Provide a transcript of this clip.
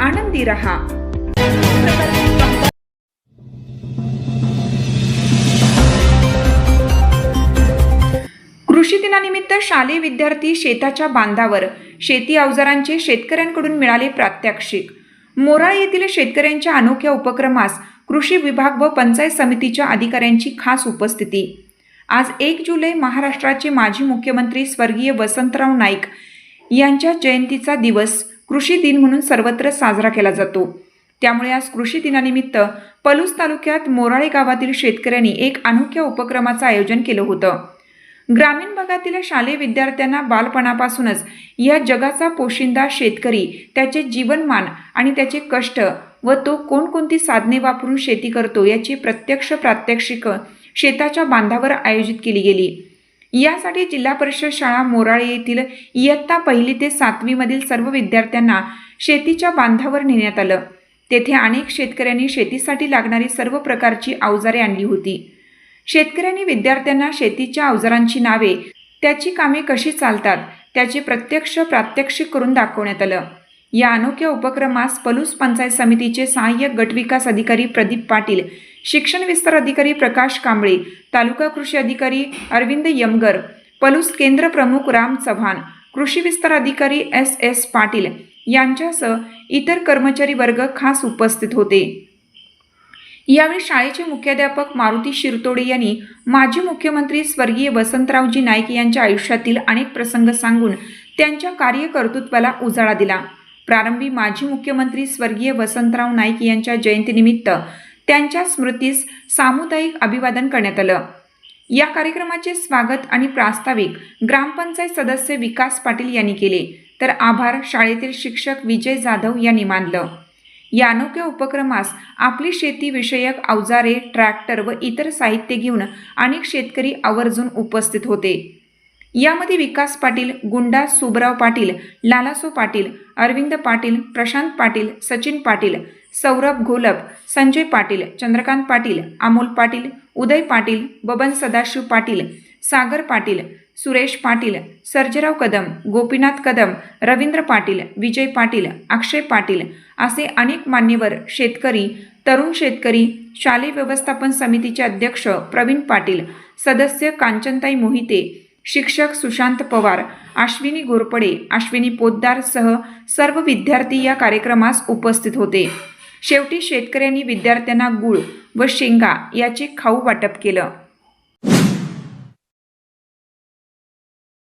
आनंदी रहा कृषी दिनानिमित्त शालेय विद्यार्थी शेताच्या बांधावर शेती अवजारांचे शेतकऱ्यांकडून मिळाले प्रात्यक्षिक. मोराळ येथील शेतकऱ्यांच्या अनोख्या उपक्रमास कृषी विभाग व पंचायत समितीच्या अधिकाऱ्यांची खास उपस्थिती. आज एक जुलै महाराष्ट्राचे माजी मुख्यमंत्री स्वर्गीय वसंतराव नाईक यांच्या जयंतीचा दिवस कृषी दिन म्हणून सर्वत्र साजरा केला जातो. त्यामुळे आज कृषी दिनानिमित्त पलूस तालुक्यात मोराळे गावातील शेतकऱ्यांनी एक अनोख्या उपक्रमाचं आयोजन केलं होतं. ग्रामीण भागातील शालेय विद्यार्थ्यांना बालपणापासूनच या जगाचा पोशिंदा शेतकरी त्याचे जीवनमान आणि त्याचे कष्ट व तो कोणकोणती साधने वापरून शेती करतो याची प्रत्यक्ष प्रात्यक्षिकं शेताच्या बांधावर आयोजित केली गेली. यासाठी जिल्हा परिषद शाळा मोराळे येथील इयत्ता पहिली ते सातवीमधील सर्व विद्यार्थ्यांना शेतीच्या बांधावर नेण्यात आलं. तेथे अनेक शेतकऱ्यांनी शेतीसाठी लागणारी सर्व प्रकारची अवजारे आणली होती. शेतकऱ्यांनी विद्यार्थ्यांना शेतीच्या अवजारांची नावे त्याची कामे कशी चालतात त्याचे प्रत्यक्ष प्रात्यक्षिक करून दाखवण्यात आलं. या अनोख्या उपक्रमास पलूस पंचायत समितीचे सहाय्यक गटविकास अधिकारी प्रदीप पाटील शिक्षण विस्तार अधिकारी प्रकाश कांबळे तालुका कृषी अधिकारी अरविंद यमगर पलूस केंद्र प्रमुख राम चव्हाण कृषी विस्तार अधिकारी एस एस पाटील यांच्यासह इतर कर्मचारी वर्ग खास उपस्थित होते. यावेळी शाळेचे मुख्याध्यापक मारुती शिरतोडे यांनी माजी मुख्यमंत्री स्वर्गीय वसंतरावजी नाईक यांच्या आयुष्यातील अनेक प्रसंग सांगून त्यांच्या कार्यकर्तृत्वाला उजाळा दिला. प्रारंभी माजी मुख्यमंत्री स्वर्गीय वसंतराव नाईक यांच्या जयंतीनिमित्त त्यांच्या स्मृतीस सामुदायिक अभिवादन करण्यात आलं. या कार्यक्रमाचे स्वागत आणि प्रास्ताविक ग्रामपंचायत सदस्य विकास पाटील यांनी केले. तर आभार शाळेतील शिक्षक विजय जाधव यांनी मानलं. या अनोख्या उपक्रमास आपली शेतीविषयक अवजारे ट्रॅक्टर व इतर साहित्य घेऊन अनेक शेतकरी आवर्जून उपस्थित होते. यामध्ये विकास पाटील गुंडा सुबराव पाटील लालासो पाटील अरविंद पाटील प्रशांत पाटील सचिन पाटील सौरभ घोलप संजय पाटील चंद्रकांत पाटील अमोल पाटील उदय पाटील बबन सदाशिव पाटील सागर पाटील सुरेश पाटील सर्जराव कदम गोपीनाथ कदम रवींद्र पाटील विजय पाटील अक्षय पाटील असे अनेक मान्यवर शेतकरी तरुण शेतकरी शालेय व्यवस्थापन समितीचे अध्यक्ष प्रवीण पाटील सदस्य कांचनताई मोहिते शिक्षक सुशांत पवार अश्विनी घोरपडे अश्विनी पोद्दार सह सर्व विद्यार्थी या कार्यक्रमास उपस्थित होते. शेवटी शेतकऱ्यांनी विद्यार्थ्यांना गुळ व शेंगा याचे खाऊ वाटप केलं.